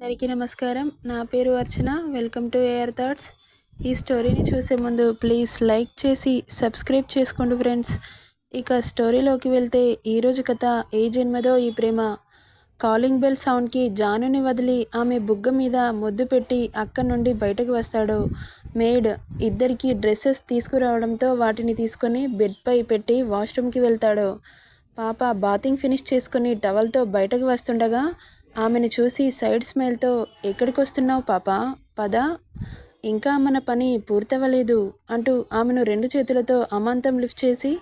అందరికీ నమస్కారం. నా పేరు Archana. Welcome to A R thoughts ఈ స్టోరీని చూసే ముందు ప్లీజ్ లైక్ చేసి సబ్స్క్రైబ్ చేసుకోండి ఫ్రెండ్స్. ఇక స్టోరీలోకి వెళ్తే ఈరోజు కథ ఏ జన్మదో ఈ ప్రేమ. కాలింగ్ బెల్ సౌండ్కి జానుని వదిలి ఆమె బుగ్గ మీద ముద్దు పెట్టి అక్కడి నుండి బయటకు వస్తాడు. మేడ్ ఇద్దరికి డ్రెస్సెస్ తీసుకురావడంతో వాటిని తీసుకొని బెడ్పై పెట్టి వాష్రూమ్కి వెళ్తాడు. పాప బాతింగ్ ఫినిష్ చేసుకుని టవల్తో బయటకు వస్తుండగా ఆమెను చూసి సైడ్ స్మైల్తో ఎక్కడికి వస్తున్నావు పాప? పద? ఇంకా మన పని పూర్తవ్వలేదు అంటూ ఆమెను రెండు చేతులతో అమాంతం లిఫ్ట్ చేసి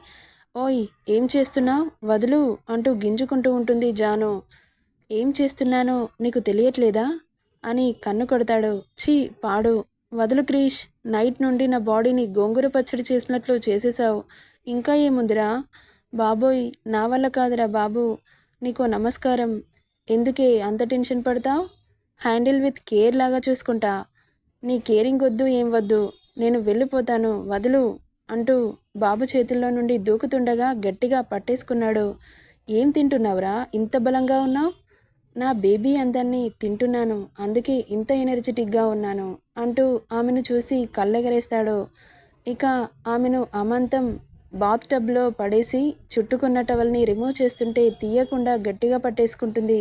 ఓయ్ ఏం చేస్తున్నావు? వదులు అంటూ గింజుకుంటూ ఉంటుంది జాను. ఏం చేస్తున్నానో నీకు తెలియట్లేదా? అని కన్ను కొడతాడు. ఛీ పాడు. వదులు క్రీష్ నైట్ నుండి నా బాడీని గోంగూర పచ్చడి చేసినట్లు చేసేసావు ఇంకా ఏముందిరా? బాబోయ్ నా వల్ల కాదురా బాబు. నీకో నమస్కారం. ఎందుకే అంత టెన్షన్ పడతావు? హ్యాండిల్ విత్ కేర్ లాగా చూసుకుంటా. నీ కేరింగ్ వద్దు ఏం వద్దు. నేను వెళ్ళిపోతాను వదులు అంటూ బాబు చేతుల్లో నుండి దూకుతుండగా గట్టిగా పట్టేసుకున్నాడు. ఏం తింటున్నావురా? ఇంత బలంగా ఉన్నావు? నా బేబీ అందాన్ని తింటున్నాను అందుకే ఇంత ఎనర్జెటిక్గా ఉన్నాను అంటూ ఆమెను చూసి కళ్ళెగరేస్తాడు. ఇక ఆమెను అమాంతం బాత్ టబ్లో పడేసి చుట్టుకున్న టవల్ని రిమూవ్ చేస్తుంటే తీయకుండా గట్టిగా పట్టేసుకుంటుంది.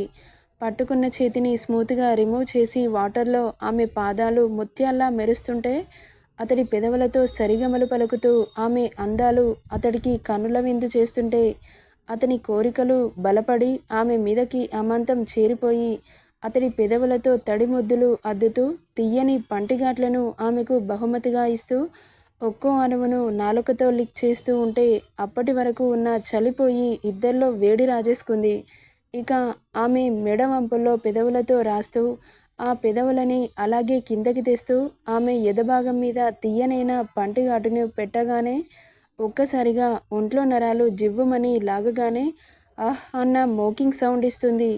పట్టుకున్న చేతిని స్మూత్గా రిమూవ్ చేసి వాటర్లో ఆమె పాదాలు ముత్యాల్లా మెరుస్తుంటే అతడి పెదవులతో సరిగమలు పలుకుతూ ఆమె అందాలు అతడికి కనుల విందు చేస్తుంటే అతని కోరికలు బలపడి ఆమె మీదకి అమాంతం చేరిపోయి అతడి పెదవులతో తడి ముద్దులు అద్దుతూ తీయని పంటిగాట్లను ఆమెకు బహుమతిగా ఇస్తూ ఒక్కో అణువును నాలుకతో లిక్ చేస్తూ ఉంటే అప్పటి వరకు ఉన్న చలిపోయి ఇద్దరిలో వేడి రాజేసుకుంది. ఇక ఆమె మెడ వంపుల్లో పెదవులతో రాస్తూ ఆ పెదవులని అలాగే కిందకి తెస్తూ ఆమె ఎదభాగం మీద తీయనైన పంటిఘాటును పెట్టగానే ఒక్కసారిగా ఒంట్లో నరాలు జివ్వుమని లాగగానే ఆహ్ అన్న మోకింగ్ సౌండ్ ఇస్తుంది.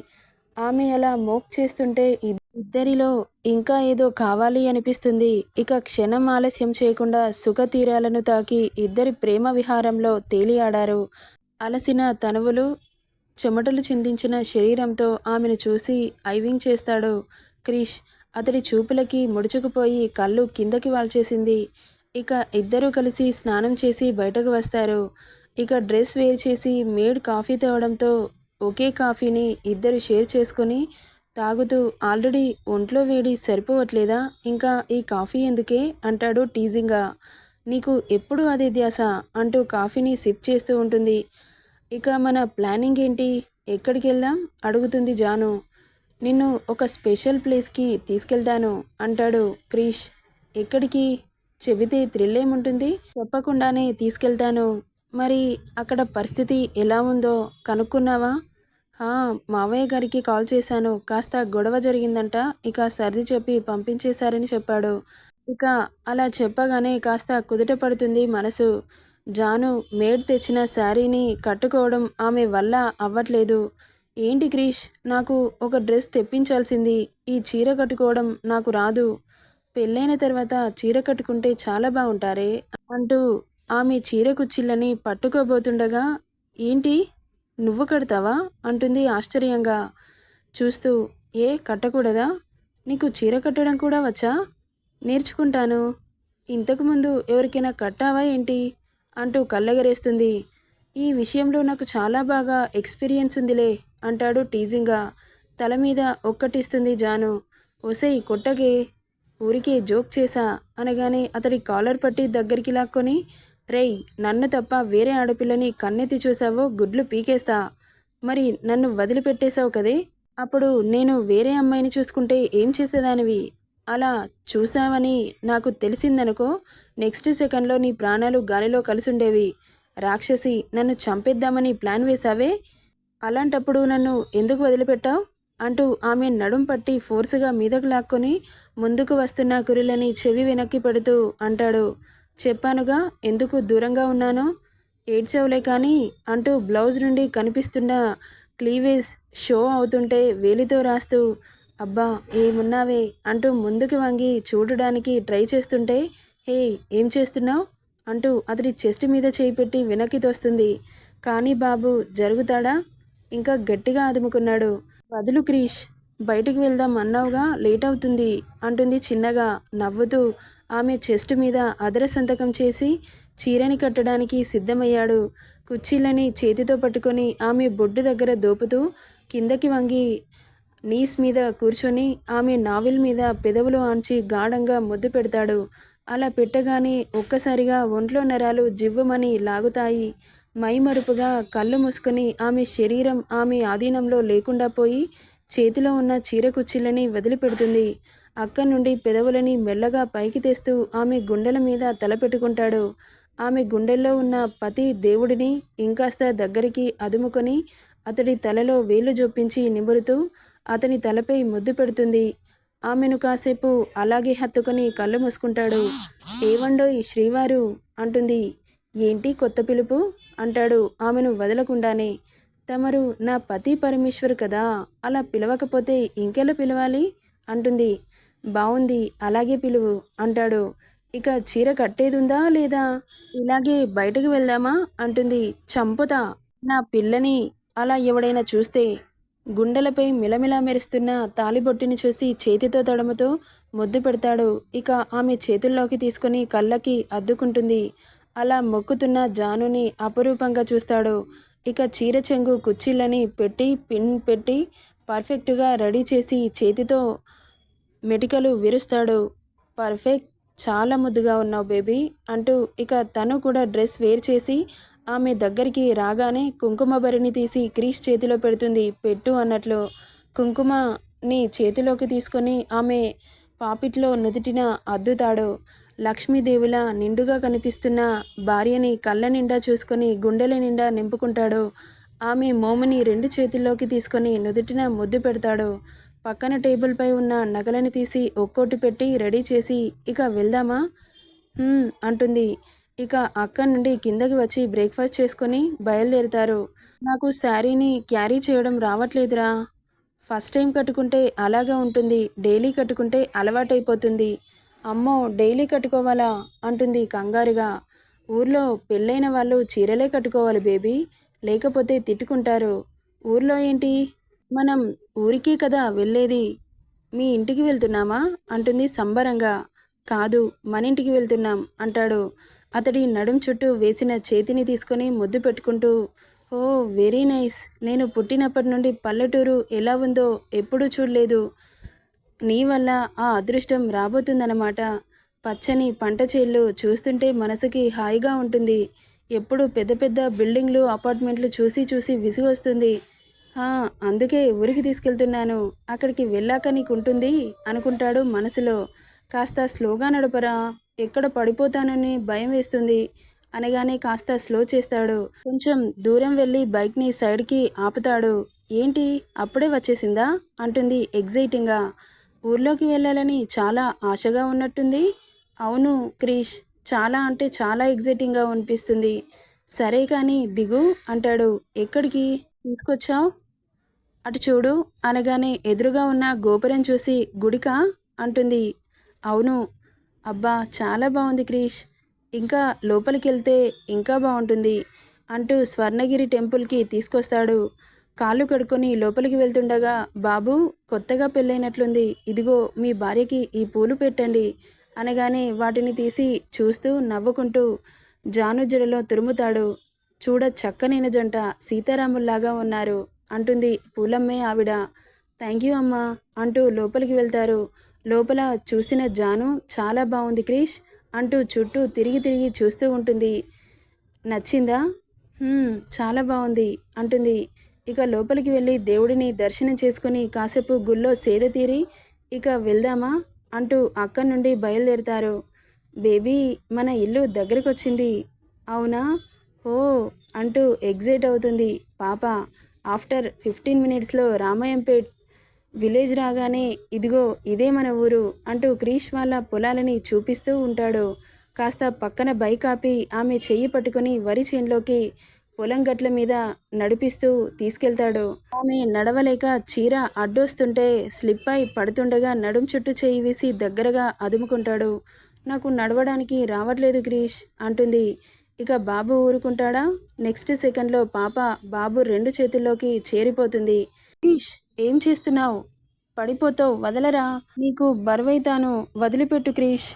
ఆమె అలా మోక్ చేస్తుంటే ఇద్దరిలో ఇంకా ఏదో కావాలి అనిపిస్తుంది. ఇక క్షణం ఆలస్యం చేయకుండా సుఖ తీరాలను తాకి ఇద్దరి ప్రేమ విహారంలో తేలియాడారు. అలసిన తనువులు చెమటలు చిందించిన శరీరంతో ఆమెను చూసి ఐవింగ్ చేస్తాడు. క్రిష్ అతడి చూపులకి ముడుచుకుపోయి కళ్ళు కిందకి వాల్చేసింది. ఇక ఇద్దరూ కలిసి స్నానం చేసి బయటకు వస్తారు. ఇక డ్రెస్ వేర్ చేసి మేడ్ కాఫీ తేవడంతో ఒకే కాఫీని ఇద్దరు షేర్ చేసుకొని తాగుతూ ఆల్రెడీ ఒంట్లో వేడి సరిపోవట్లేదా? ఇంకా ఈ కాఫీ ఎందుకే? అంటాడు టీజింగ్గా నీకు ఎప్పుడు అదే ధ్యాస? అంటూ కాఫీని సిప్ చేస్తూ ఉంటుంది. ఇక మన ప్లానింగ్ ఏంటి? ఎక్కడికి వెళ్దాం? అడుగుతుంది జాను. నిన్ను ఒక స్పెషల్ ప్లేస్కి తీసుకెళ్తాను అంటాడు క్రీష్. ఎక్కడికి? చెబితే థ్రిల్ ఏముంటుంది చెప్పకుండానే తీసుకెళ్తాను. మరి అక్కడ పరిస్థితి ఎలా ఉందో కనుక్కున్నావా? మావయ్య గారికి కాల్ చేశాను. కాస్త గొడవ జరిగిందంట. ఇక సర్ది చెప్పి పంపించేశారని చెప్పాడు. ఇక అలా చెప్పగానే కాస్త కుదుట పడుతుంది మనసు. జాను మేడ్ తెచ్చిన శారీని కట్టుకోవడం ఆమె వల్ల అవ్వట్లేదు. ఏంటి క్రీష్? నాకు ఒక డ్రెస్ తెప్పించాల్సింది. ఈ చీర కట్టుకోవడం నాకు రాదు. పెళ్ళైన తర్వాత చీర కట్టుకుంటే చాలా బాగుంటారే? అంటూ ఆమె చీర కుచ్చిళ్ళని పట్టుకోబోతుండగా ఏంటి? నువ్వు కడతావా? అంటుంది ఆశ్చర్యంగా. చూస్తూ ఏ కట్టకూడదా? నీకు చీర కట్టడం కూడా వచ్చా? నేర్చుకుంటాను. ఇంతకుముందు ఎవరికైనా కట్టావా ఏంటి? అంటూ కళ్ళగరేస్తుంది. ఈ విషయంలో నాకు చాలా బాగా ఎక్స్పీరియన్స్ ఉందిలే అంటాడు టీజింగ్గా. తల మీద ఒక్కటిస్తుంది జాను. ఒసై కొట్టగే ఊరికే జోక్ చేశా అనగానే అతడి కాలర్ పట్టి దగ్గరికి లాక్కొని రేయ్ నన్ను తప్ప వేరే ఆడపిల్లని కన్నెత్తి చూసావో గుడ్లు పీకేస్తా. మరి నన్ను వదిలిపెట్టేశావు కదే? అప్పుడు నేను వేరే అమ్మాయిని చూసుకుంటే ఏం చేసేదానివి? అలా చూసావని నాకు తెలిసిందనుకో నెక్స్ట్ సెకండ్లో నీ ప్రాణాలు గాలిలో కలుసుండేవి. రాక్షసి నన్ను చంపేద్దామని ప్లాన్ వేశావే? అలాంటప్పుడు నన్ను ఎందుకు వదిలిపెట్టావు? అంటూ ఆమె నడుం పట్టి ఫోర్సుగా మీదకు లాక్కొని ముందుకు వస్తున్న కురిలని చెవి వెనక్కి పెడుతూ అంటాడు. చెప్పానుగా ఎందుకు దూరంగా ఉన్నానో? ఏడ్చవులే కానీ అంటూ బ్లౌజ్ నుండి కనిపిస్తున్న క్లీవేజ్ షో అవుతుంటే వేలితో రాస్తూ అబ్బా ఏమున్నావే? అంటూ ముందుకు వంగి చూడడానికి ట్రై చేస్తుంటే హే ఏం చేస్తున్నావు? అంటూ అతడి చెస్ట్ మీద చేయి పెట్టి వెనక్కి తోస్తుంది. కానీ బాబు జరుగుతాడా? ఇంకా గట్టిగా అదుముకున్నాడు. వదులు క్రీష్ బయటికి వెళ్దాం అన్నావుగా లేట్ అవుతుంది అంటుంది చిన్నగా నవ్వుతూ ఆమె చెస్ట్ మీద అదర సంతకం చేసి చీరని కట్టడానికి సిద్ధమయ్యాడు. కుర్చీలని చేతితో పట్టుకొని ఆమె బొడ్డు దగ్గర దోపుతూ కిందకి వంగి నీస్ మీద కూర్చొని ఆమె నావిల్ మీద పెదవులు ఆంచి గాఢంగా ముద్దు పెడతాడు. అలా పెట్టగానే ఒక్కసారిగా ఒంట్లో నరాలు జివ్వుమని లాగుతాయి. మైమరుపుగా కళ్ళు మూసుకొని ఆమె శరీరం ఆమె ఆధీనంలో లేకుండా పోయి చేతిలో ఉన్న చీర కుర్చీలని వదిలిపెడుతుంది. అక్క నుండి పెదవులని మెల్లగా పైకి తెస్తూ ఆమె గుండెల మీద తలపెట్టుకుంటాడు ఆమె గుండెల్లో ఉన్న పతి దేవుడిని ఇంకాస్త దగ్గరికి అదుముకొని అతడి తలలో వేలు జొప్పించి నిమురుతూ అతని తలపై ముద్దు పెడుతుంది. ఆమెను కాసేపు అలాగే హత్తుకొని కళ్ళు మూసుకుంటాడు. ఏవండోయ్ శ్రీవారు అంటుంది. ఏంటి కొత్త పిలుపు అంటాడు ఆమెను వదలకుండానే. తమరు నా పతి పరమేశ్వర్ కదా? అలా పిలవకపోతే ఇంకెలా పిలవాలి? అంటుంది. బాగుంది అలాగే పిలువు అంటాడు. ఇక చీర కట్టేదుందా లేదా? ఇలాగే బయటకు వెళ్దామా? అంటుంది. చంపుతా నా పిల్లని అలా ఎవడైనా చూస్తే గుండెలపై మిలమిలా మెరుస్తున్న తాలిబొట్టుని చూసి చేతితో తడముతో ముద్దు పెడతాడు. ఇక ఆమె చేతుల్లోకి తీసుకొని కళ్ళకి అద్దుకుంటుంది. అలా మొక్కుతున్న జానుని అపురూపంగా చూస్తాడు. ఇక చీర చెంగు కుచ్చిళ్ళని పెట్టి పిన్ పెట్టి పర్ఫెక్ట్గా రెడీ చేసి చేతితో మెటికలు విరుస్తాడు. పర్ఫెక్ట్ చాలా ముద్దుగా ఉన్నావు బేబీ అంటూ ఇక తను కూడా డ్రెస్ వేర్ చేసి ఆమె దగ్గరికి రాగానే కుంకుమ బరిని తీసి క్రీస్ చేతిలో పెడుతుంది. పెట్టు అన్నట్లు కుంకుమని చేతిలోకి తీసుకొని ఆమె పాపిట్లో నుదుటిన అద్దుతాడు లక్ష్మీదేవిలా నిండుగా కనిపిస్తున్న భార్యని కళ్ళ నిండా చూసుకొని గుండెల నిండా నింపుకుంటాడు. ఆమె మోముని రెండు చేతుల్లోకి తీసుకొని నుదుటిన ముద్దు పెడతాడు. పక్కన టేబుల్పై ఉన్న నగలని తీసి ఒక్కోటి పెట్టి రెడీ చేసి ఇక వెళ్దామా? అంటుంది. ఇక అక్క నుండి కిందకి వచ్చి బ్రేక్ఫాస్ట్ చేసుకొని బయలుదేరుతారు. నాకు శారీని క్యారీ చేయడం రావట్లేదురా. ఫస్ట్ టైం కట్టుకుంటే అలాగా ఉంటుంది డైలీ కట్టుకుంటే అలవాటైపోతుంది. అమ్మో డైలీ కట్టుకోవాలా? అంటుంది కంగారుగా. ఊర్లో పెళ్ళైన వాళ్ళు చీరలే కట్టుకోవాలి బేబీ లేకపోతే తిట్టుకుంటారు. ఊర్లో ఏంటి? మనం ఊరికే కదా వెళ్ళేది? మీ ఇంటికి వెళ్తున్నామా? అంటుంది సంబరంగా. కాదు మన ఇంటికి వెళ్తున్నాం అంటాడు. అతడి నడుం చుట్టూ వేసిన చేతిని తీసుకొని ముద్దు పెట్టుకుంటూ ఓ వెరీ నైస్. నేను పుట్టినప్పటి నుండి పల్లెటూరు ఎలా ఉందో ఎప్పుడూ చూడలేదు. నీ వల్ల ఆ అదృష్టం రాబోతుందన్నమాట. పచ్చని పంట చేళ్ళు చూస్తుంటే మనసుకి హాయిగా ఉంటుంది. ఎప్పుడు పెద్ద పెద్ద బిల్డింగ్లు అపార్ట్మెంట్లు చూసి చూసి విసుగొస్తుంది. వస్తుంది అందుకే ఊరికి తీసుకెళ్తున్నాను. అక్కడికి వెళ్ళాక నీకు ఉంటుంది అనుకుంటాడు మనసులో. కాస్త స్లోగా నడపరా. ఎక్కడ పడిపోతానని భయం వేస్తుంది అనగానే కాస్త స్లో చేస్తాడు. కొంచెం దూరం వెళ్ళి బైక్ని సైడ్కి ఆపుతాడు. ఏంటి? అప్పుడే వచ్చేసిందా? అంటుంది ఎగ్జైటింగ్గా ఊర్లోకి వెళ్ళాలని చాలా ఆశగా ఉన్నట్టుంది. అవును క్రీష్ చాలా అంటే చాలా ఎగ్జైటింగ్గా అనిపిస్తుంది. సరే కానీ దిగు అంటాడు. ఎక్కడికి? తీసుకొచ్చావు? అటు చూడు అనగానే ఎదురుగా ఉన్న గోపురం చూసి గుడికా? అంటుంది. అవును. అబ్బా చాలా బాగుంది క్రీష్. ఇంకా లోపలికి వెళ్తే ఇంకా బాగుంటుంది అంటూ స్వర్ణగిరి టెంపుల్కి తీసుకొస్తాడు. కాళ్ళు కడుక్కొని లోపలికి వెళ్తుండగా బాబు కొత్తగా పెళ్ళైనట్లుంది. ఇదిగో మీ భార్యకి ఈ పూలు పెట్టండి అనగానే వాటిని తీసి చూస్తూ నవ్వుకుంటూ జాను జడలో తురుముతాడు. చూడ చక్కనైన జంట సీతారాముల్లాగా ఉన్నారు. అంటుంది. పూలమ్మే ఆవిడ థ్యాంక్ యూ అమ్మా అంటూ లోపలికి వెళ్తారు. లోపల చూసిన జాను చాలా బాగుంది క్రిష్ అంటూ చుట్టూ తిరిగి తిరిగి చూస్తూ ఉంటుంది. నచ్చిందా? చాలా బాగుంది అంటుంది. ఇక లోపలికి వెళ్ళి దేవుడిని దర్శనం చేసుకుని కాసేపు గుళ్ళో సేద తీరి ఇక వెళ్దామా? అంటూ అక్కడి నుండి బయలుదేరుతారు. బేబీ మన ఇల్లు దగ్గరకు వచ్చింది అవునా? ఓ అంటూ ఎగ్జైట్ అవుతుంది పాప. ఆఫ్టర్ ఫిఫ్టీన్ మినిట్స్లో రామాయంపేట్ విలేజ్ రాగానే ఇదిగో ఇదే మన ఊరు అంటూ క్రీష్ వాళ్ళ పొలాలని చూపిస్తూ ఉంటాడు. కాస్త పక్కన బైక్ ఆపి ఆమె చెయ్యి పట్టుకొని వరి చేనులోకి పొలం గట్ల మీద నడిపిస్తూ తీసుకెళ్తాడు. ఆమె నడవలేక చీర అడ్డొస్తుంటే స్లిప్ అయి పడుతుండగా నడుం చుట్టూ చేయి వేసి దగ్గరగా అదుముకుంటాడు. నాకు నడవడానికి రావట్లేదు గ్రీష్ అంటుంది. ఇక బాబు ఊరుకుంటాడా? నెక్స్ట్ సెకండ్లో పాప బాబు రెండు చేతుల్లోకి చేరిపోతుంది. క్రీష్ ఏం చేస్తున్నావు? పడిపోతావు వదలరా? నీకు బరువైతాను. వదిలిపెట్టు క్రీష్.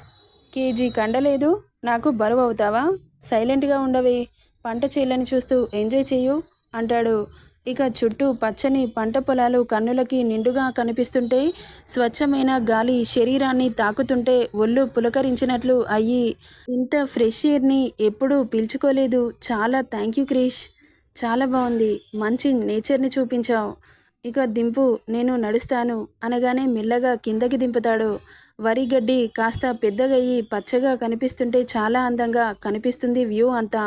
కేజీ కండలేదు నాకు బరువు అవుతావా సైలెంట్గా ఉండవే. పంట చేయాలని చూస్తూ ఎంజాయ్ చేయు అంటాడు. ఇక చుట్టూ పచ్చని పంట పొలాలు కన్నులకి నిండుగా కనిపిస్తుంటే స్వచ్ఛమైన గాలి శరీరాన్ని తాకుతుంటే ఒళ్ళు పులకరించినట్లు అయ్యి ఇంత ఫ్రెష్ ఎయిర్ని ఎప్పుడూ పీల్చుకోలేదు. చాలా థ్యాంక్ యూ క్రిష్. చాలా బాగుంది. మంచి నేచర్ని చూపించావు. ఇక దింపు నేను నడుస్తాను అనగానే మెల్లగా కిందకి దింపుతాడు. వరి గడ్డి కాస్త పెద్దగయ్యి పచ్చగా కనిపిస్తుంటే చాలా అందంగా కనిపిస్తుంది వ్యూ అంతా.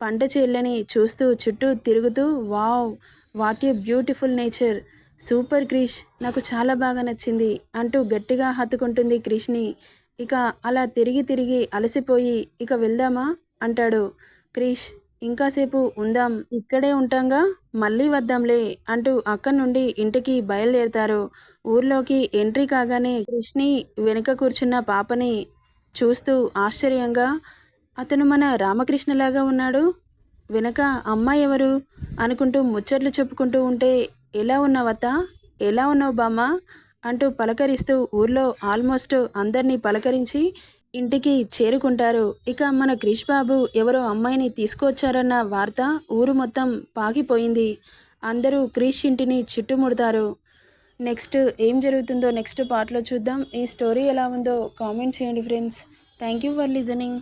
పంట చేళ్ళని చూస్తూ చుట్టూ తిరుగుతూ wow what a beautiful nature! Super Krish! నాకు చాలా బాగా నచ్చింది! అంటూ గట్టిగా హత్తుకుంటుంది క్రిష్ని. ఇక అలా తిరిగి తిరిగి అలసిపోయి ఇక వెళ్దామా? అంటాడు. క్రిష్ ఇంకాసేపు ఉందాం. ఇక్కడే ఉంటాంగా? మళ్ళీ వద్దాంలే! అంటూ అక్కడి నుండి ఇంటికి బయలుదేరతారు. ఊర్లోకి ఎంట్రీ కాగానే కృష్ణి వెనుక కూర్చున్న పాపని చూస్తూ ఆశ్చర్యంగా అతను మన రామకృష్ణలాగా ఉన్నాడు. వెనక అమ్మాయి ఎవరు అనుకుంటూ ముచ్చట్లు చెప్పుకుంటూ ఉంటే ఎలా ఉన్నావత్త? ఎలా ఉన్నావు బామ్మ? అంటూ పలకరిస్తూ ఊర్లో ఆల్మోస్ట్ అందరినీ పలకరించి ఇంటికి చేరుకుంటారు. ఇక మన క్రిష్ బాబు ఎవరో అమ్మాయిని తీసుకొచ్చారన్న వార్త ఊరు మొత్తం పాకిపోయింది అందరూ క్రిష్ ఇంటిని చుట్టుముడతారు. నెక్స్ట్ ఏం జరుగుతుందో నెక్స్ట్ పార్ట్లో చూద్దాం. ఈ స్టోరీ ఎలా ఉందో కామెంట్ చేయండి friends. Thank you for listening.